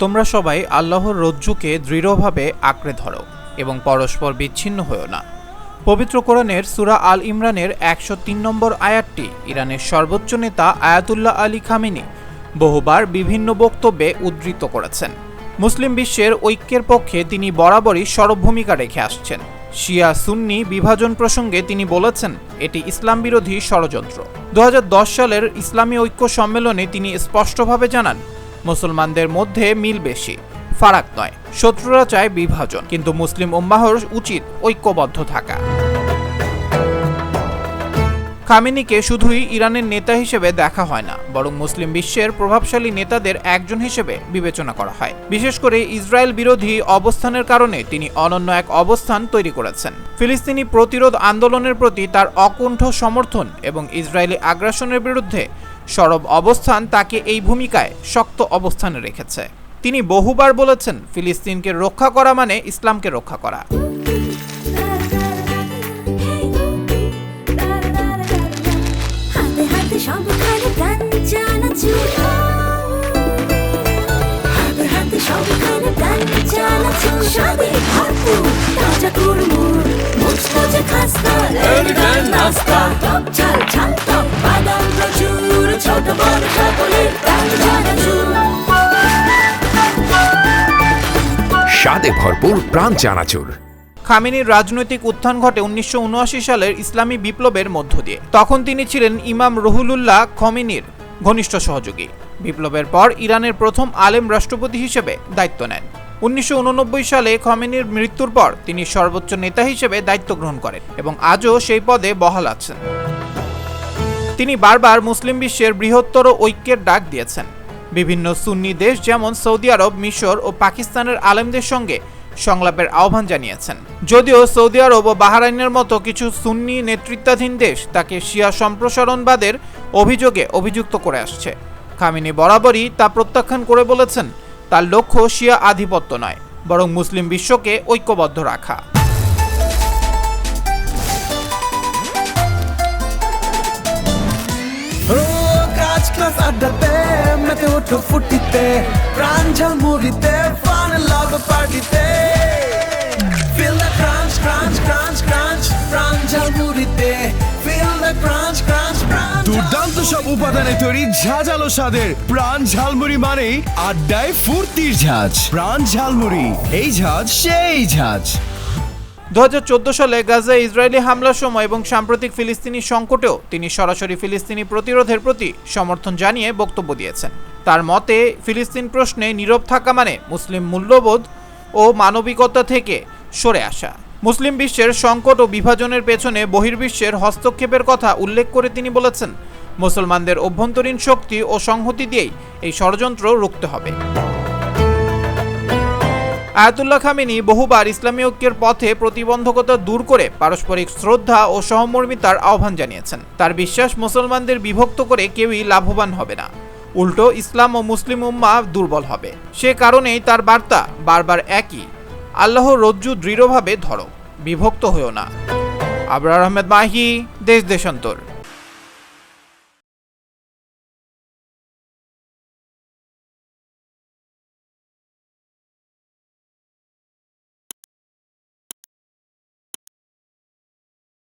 তোমরা সবাই আল্লাহর রজ্জুকে দৃঢ়ভাবে আঁকড়ে ধরো এবং পরস্পর বিচ্ছিন্ন হও না। পবিত্র কোরআনের সুরা আল ইমরানের একশো তিন নম্বর আয়াতটি ইরানের সর্বোচ্চ নেতা আয়াতুল্লাহ আলী খামিনি বহুবার বিভিন্ন বক্তব্যে উদ্ধৃত করেছেন। মুসলিম বিশ্বের ঐক্যের পক্ষে তিনি বরাবরই সরব ভূমিকা রেখে আসছেন। শিয়া সুন্নি বিভাজন প্রসঙ্গে তিনি বলেছেন, এটি ইসলাম বিরোধী ষড়যন্ত্র। দু হাজার দশ সালের ইসলামী ঐক্য সম্মেলনে তিনি স্পষ্টভাবে জানান মুসলমানদের মধ্যে মিল বেশি। ফারাক নয়, শত্রুরা চায় বিভাজন, কিন্তু মুসলিম উম্মাহর উচিত ঐক্যবদ্ধ থাকা। খামেনিকে শুধুই ইরানের নেতা হিসেবে দেখা হয় না, বরং মুসলিম বিশ্বের প্রভাবশালী নেতাদের একজন হিসেবে বিবেচনা করা হয়। বিশেষ করে ইসরায়েল বিরোধী অবস্থানের কারণে তিনি অনন্য এক অবস্থান তৈরি করেছেন। ফিলিস্তিনি প্রতিরোধ আন্দোলনের প্রতি তার অকুণ্ঠ সমর্থন এবং ইসরায়েলি আগ্রাসনের বিরুদ্ধে সরব অবস্থান তাকে এই ভূমিকায় শক্ত অবস্থানে রেখেছে। তিনি বহুবার বলেছেন, ফিলিস্তিনকে রক্ষা করা মানে ইসলামকে রক্ষা করা। সবখানে প্রাণ চালাচুর হাতে হাতে সবখানে প্রাণ চালাচুর স্বাদে ভরপুর তাজা কুড়মুড়, মুচমুচে খাস্তা লেডি নাস্তা। টক ঝাল ঝাল টক, বাদাম প্রচুর, ছোট বড় সকলের প্রাণ চালাচুর স্বাদে ভরপুর প্রাণ চানাচুর। খামেনির রাজনৈতিক উত্থান ঘটে উনিশশো উনআশি সালের ইসলামী বিপ্লবের মধ্য দিয়ে। তখন তিনি ছিলেন ইমাম রহুলুল্লাহ খমিনির ঘনিষ্ঠ সহযোগী। বিপ্লবের পর ইরানের প্রথম আলেম রাষ্ট্রপতি হিসেবে দায়িত্ব নেন। উনিশশো উননব্বই সালে খমেনির মৃত্যুর পর তিনি সর্বোচ্চ নেতা হিসেবে দায়িত্ব গ্রহণ করেন এবং আজও সেই পদে বহাল আছেন। তিনি বারবার মুসলিম বিশ্বের বৃহত্তর ঐক্যের ডাক দিয়েছেন। বিভিন্ন সুন্নি দেশ যেমন সৌদি আরব, মিশর ও পাকিস্তানের আলেমদের সঙ্গে সংলাপের আহ্বান জানিয়েছেন। যদিও সৌদি আরব ও বাহারাইনের মতো কিছু সুন্নি নেতৃত্বাধীন দেশ তাকে শিয়া সম্প্রসারণবাদের অভিযোগে অভিযুক্ত করে আসছে। খামিনি বরাবরই তা প্রত্যাখ্যান করে বলেছেন, তার লক্ষ্য শিয়া আধিপত্য নয়, বরং মুসলিম বিশ্বকে ঐক্যবদ্ধ রাখা। আড্ডাতে, মেতে ওঠো ফুটিতে, প্রাণ ঝালমুড়িতে ফান সব উপাদানে তৈরি ঝাঁঝালো স্বাদের প্রাণ ঝালমুড়ি মানেই আড্ডায় ফুর্তির ঝাঁজ। প্রাণ ঝালমুড়ি, এই ঝাঁজ সেই ঝাঁজ। দু সালে গাজায় ইসরায়েলি হামলার সময় এবং সাম্প্রতিক ফিলিস্তিনি সংকটেও তিনি সরাসরি ফিলিস্তিনি প্রতিরোধের প্রতি সমর্থন জানিয়ে বক্তব্য দিয়েছেন। তার মতে, ফিলিস্তিন প্রশ্নে নীরব থাকা মানে মুসলিম মূল্যবোধ ও মানবিকতা থেকে সরে আসা। মুসলিম বিশ্বের সংকট ও বিভাজনের পেছনে বহির্বিশ্বের হস্তক্ষেপের কথা উল্লেখ করে তিনি বলেছেন মুসলমানদের অভ্যন্তরীণ শক্তি ও সংহতি দিয়েই এই ষড়যন্ত্র রুখতে হবে। আয়াতুল্লাহ খামেনি বহুবার ইসলামী ঐক্যের পথে প্রতিবন্ধকতা দূর করে পারস্পরিক শ্রদ্ধা ও সহমর্মিতার আহ্বান জানিয়েছেন। তার বিশ্বাস মুসলমানদের বিভক্ত করে কেউই লাভবান হবে না। উল্টো ইসলাম ও মুসলিম উম্মা দুর্বল হবে। সে কারণেই তার বার্তা বারবার একই আল্লাহ রজ্জু দৃঢ়ভাবে ধরো, বিভক্ত হয়েও না। আবরার আহমেদ মাহি, দেশ দেশান্তর।